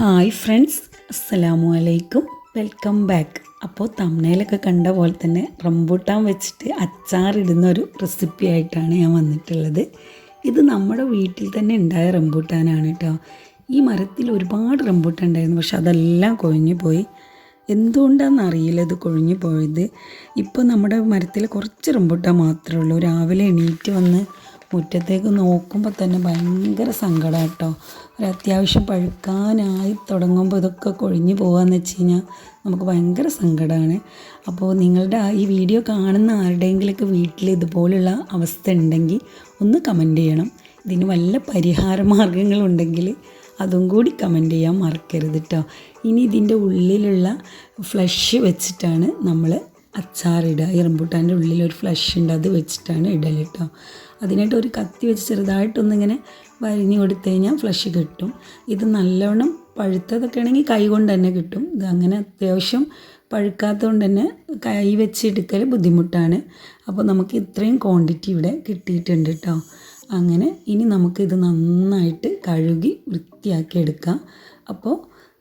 Hi friends അസ്സലാമു അലൈക്കും welcome back അപ്പോൾ തമ്മനയിലൊക്കെ കണ്ട പോലെ തന്നെ റംബൂട്ടാൻ വെച്ചിട്ട് അച്ചാറിടുന്ന ഒരു റെസിപ്പി ആയിട്ടാണ് ഞാൻ വന്നിട്ടുള്ളത്. ഇത് നമ്മുടെ വീട്ടിൽ തന്നെ ഉണ്ടായ റംബൂട്ടാനാണ് കേട്ടോ. ഈ മരത്തിൽ ഒരുപാട് റംബൂട്ടാൻ ഉണ്ടായിരുന്നു പക്ഷെ അതെല്ലാം കൊഴിഞ്ഞു പോയി. എന്തുകൊണ്ടാണെന്ന് അറിയില്ല ഇത് കൊഴിഞ്ഞു പോയത്. ഇപ്പോൾ നമ്മുടെ മരത്തിൽ കുറച്ച് റംബൂട്ടാൻ മാത്രമേ ഉള്ളൂ. രാവിലെ എണീറ്റ് വന്ന് മുറ്റത്തേക്ക് നോക്കുമ്പോൾ തന്നെ ഭയങ്കര സങ്കടം കേട്ടോ. ഒരു അത്യാവശ്യം പഴുക്കാനായി തുടങ്ങുമ്പോൾ ഇതൊക്കെ കൊഴിഞ്ഞു പോകാന്ന് വെച്ച് കഴിഞ്ഞാൽ നമുക്ക് ഭയങ്കര സങ്കടമാണ് അപ്പോൾ നിങ്ങളുടെ ഈ വീഡിയോ കാണുന്ന ആരുടെയെങ്കിലൊക്കെ വീട്ടിൽ ഇതുപോലുള്ള അവസ്ഥ ഉണ്ടെങ്കിൽ ഒന്ന് കമന്റ് ചെയ്യണം. ഇതിന് വല്ല പരിഹാര മാർഗങ്ങളുണ്ടെങ്കിൽ അതും കൂടി കമന്റ് ചെയ്യാൻ മറക്കരുത് കേട്ടോ ഇനി ഇതിന്റെ ഉള്ളിലുള്ള ഫ്ലഷ് വെച്ചിട്ടാണ് നമ്മൾ അച്ചാറിടുക ഈ റംബൂട്ടാന്റെ ഉള്ളിൽ ഒരു ഫ്ലഷ് ഉണ്ട് അത് വെച്ചിട്ടാണ് ഇടൽ കേട്ടോ അതിനായിട്ട് ഒരു കത്തി വെച്ച് ചെറുതായിട്ടൊന്നിങ്ങനെ വരിഞ്ഞ് കൊടുത്തു കഴിഞ്ഞാൽ ഫ്ലഷ് കിട്ടും. ഇത് നല്ലവണ്ണം പഴുത്തതൊക്കെ ആണെങ്കിൽ കൈ കൊണ്ട് തന്നെ കിട്ടും. ഇത് അങ്ങനെ അത്യാവശ്യം പഴുക്കാത്തതുകൊണ്ട് തന്നെ കൈ വെച്ചെടുക്കൽ ബുദ്ധിമുട്ടാണ്. അപ്പോൾ നമുക്ക് ഇത്രയും ക്വാണ്ടിറ്റി ഇവിടെ കിട്ടിയിട്ടുണ്ട് കേട്ടോ അങ്ങനെ ഇനി നമുക്കിത് നന്നായിട്ട് കഴുകി വൃത്തിയാക്കി എടുക്കാം. അപ്പോൾ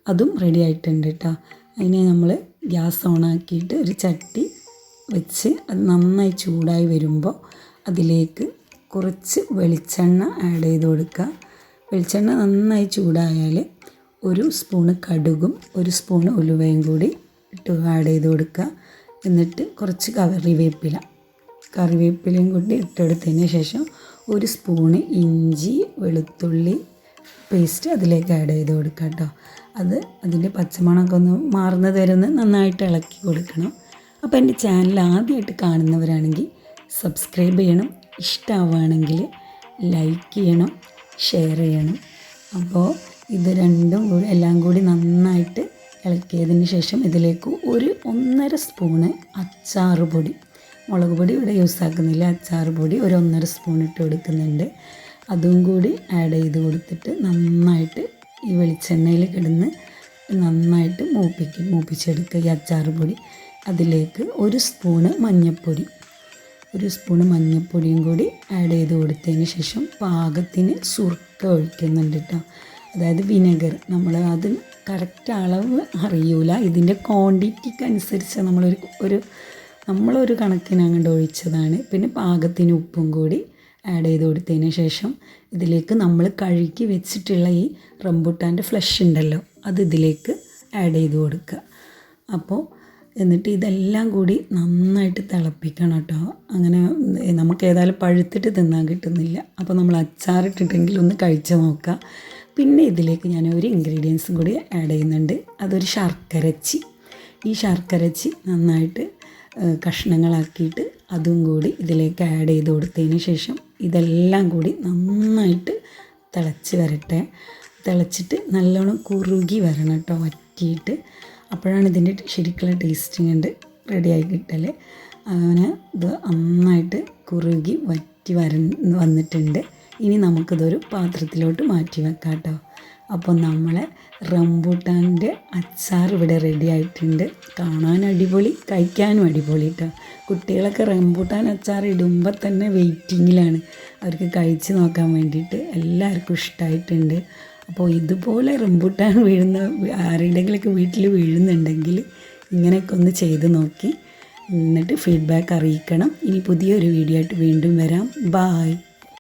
അതും റെഡി ആയിട്ടുണ്ട് കേട്ടോ അതിനെ നമ്മൾ ഗ്യാസ് ഓണാക്കിയിട്ട് ഒരു ചട്ടി വെച്ച് അത് നന്നായി ചൂടായി വരുമ്പോൾ അതിലേക്ക് കുറച്ച് വെളിച്ചെണ്ണ ആഡ് ചെയ്ത് കൊടുക്കുക. വെളിച്ചെണ്ണ നന്നായി ചൂടായാൽ ഒരു സ്പൂണ് കടുകും ഒരു സ്പൂണ് ഉലുവയും കൂടി ഇട്ട് ആഡ് ചെയ്ത് കൊടുക്കുക. എന്നിട്ട് കുറച്ച് കറിവേപ്പില. കറിവേപ്പിലയും കൂടി ഇട്ടെടുത്തതിന് ശേഷം ഒരു സ്പൂണ് ഇഞ്ചി വെളുത്തുള്ളി പേസ്റ്റ് അതിലേക്ക് ആഡ് ചെയ്ത് കൊടുക്കുക കേട്ടോ അത് അതിന്റെ പച്ചമണമൊക്കെ ഒന്ന് മാറുന്നത് വരെ ഒന്ന് നന്നായിട്ട് ഇളക്കി കൊടുക്കണം. അപ്പോൾ എന്റെ ചാനൽ ആദ്യമായിട്ട് കാണുന്നവരാണെങ്കിൽ സബ്സ്ക്രൈബ് ചെയ്യണം. ഇഷ്ടമാവുകയാണെങ്കിൽ ലൈക്ക് ചെയ്യണം ഷെയർ ചെയ്യണം. അപ്പോൾ ഇത് രണ്ടും കൂടി എല്ലാം കൂടി നന്നായിട്ട് ഇളക്കിയതിന് ശേഷം ഇതിലേക്ക് ഒരു ഒന്നര സ്പൂണ് അച്ചാറ് പൊടി. മുളക് പൊടി ഇവിടെ യൂസ് ആക്കുന്നില്ല. അച്ചാറ് പൊടി ഒരു ഒന്നര സ്പൂൺ ഇട്ട് കൊടുക്കുന്നുണ്ട്. അതും കൂടി ആഡ് ചെയ്ത് കൊടുത്തിട്ട് നന്നായിട്ട് ഈ വെളിച്ചെണ്ണയിൽ കിടന്ന് നന്നായിട്ട് മൂപ്പിക്കും മൂപ്പിച്ചെടുക്കുക ഈ അച്ചാറ് പൊടി. അതിലേക്ക് ഒരു സ്പൂണ് മഞ്ഞൾപ്പൊടി ഒരു സ്പൂൺ മഞ്ഞൾപ്പൊടിയും കൂടി ആഡ് ചെയ്ത് കൊടുത്തതിന് ശേഷം പാകത്തിന് സുർക്ക ഒഴിക്കുന്നുണ്ട് കേട്ടോ അതായത് വിനെഗർ. നമ്മൾ അത് കറക്റ്റ് അളവ് അറിയൂല. ഇതിന്റെ ക്വാണ്ടിറ്റിക്ക് അനുസരിച്ച് നമ്മളൊരു ഒരു നമ്മളൊരു കണക്കിന് അങ്ങോട്ട് ഒഴിച്ചതാണ്. പിന്നെ പാകത്തിന് ഉപ്പും കൂടി ആഡ് ചെയ്ത് കൊടുത്തതിന് ശേഷം ഇതിലേക്ക് നമ്മൾ കഴുകി വെച്ചിട്ടുള്ള ഈ റംബുട്ടാന്റെ ഫ്ലഷ് ഉണ്ടല്ലോ അത് ഇതിലേക്ക് ആഡ് ചെയ്ത് കൊടുക്കുക. അപ്പോൾ എന്നിട്ട് ഇതെല്ലാം കൂടി നന്നായിട്ട് തിളപ്പിക്കണം കേട്ടോ. അങ്ങനെ നമുക്ക് ഏതായാലും പഴുത്തിട്ട് തിന്നാൻ കിട്ടുന്നില്ല. അപ്പോൾ നമ്മൾ അച്ചാറിട്ടിട്ടെങ്കിൽ ഒന്ന് കഴിച്ചു നോക്കുക പിന്നെ ഇതിലേക്ക് ഞാൻ ഒരു ഇൻഗ്രീഡിയൻസും കൂടി ആഡ് ചെയ്യുന്നുണ്ട്. അതൊരു ശർക്കരച്ചി. ഈ ശർക്കരച്ചി നന്നായിട്ട് കഷ്ണങ്ങളാക്കിയിട്ട് അതും കൂടി ഇതിലേക്ക് ആഡ് ചെയ്ത് കൊടുത്തതിന് ശേഷം ഇതെല്ലാം കൂടി നന്നായിട്ട് തിളച്ച് വരട്ടെ. തിളച്ചിട്ട് നല്ലോണം കുറുകി വരണം കേട്ടോ വറ്റിയിട്ട്. അപ്പോഴാണ് ഇതിന്റെ ശരിക്കുള്ള ടേസ്റ്റിംഗ് ഉണ്ട് റെഡിയായി കിട്ടൽ അങ്ങനെ ഇത് നന്നായിട്ട് കുറുകി വറ്റി വര വന്നിട്ടുണ്ട്. ഇനി നമുക്കിതൊരു പാത്രത്തിലോട്ട് മാറ്റി വെക്കാം കേട്ടോ അപ്പോൾ നമ്മളെ റംബൂട്ടാന്റെ അച്ചാർ ഇവിടെ റെഡി ആയിട്ടുണ്ട്. കാണാൻ അടിപൊളി കഴിക്കാനും അടിപൊളി കേട്ടോ കുട്ടികളൊക്കെ റംബൂട്ടാൻ അച്ചാർ ഇടുമ്പോൾ തന്നെ വെയിറ്റിങ്ങിലാണ് അവർക്ക് കഴിച്ച് നോക്കാൻ വേണ്ടിയിട്ട് എല്ലാവർക്കും ഇഷ്ടമായിട്ടുണ്ട് അപ്പോൾ ഇതുപോലെ റംബൂട്ടാൻ വീഴുന്ന ആരുടെങ്കിലൊക്കെ വീട്ടിൽ വീഴുന്നുണ്ടെങ്കിൽ ഇങ്ങനെയൊക്കെ ഒന്ന് ചെയ്ത് നോക്കി. എന്നിട്ട് ഫീഡ്ബാക്ക് അറിയിക്കണം. ഇനി പുതിയൊരു വീഡിയോ ആയിട്ട് വീണ്ടും വരാം. ബായ്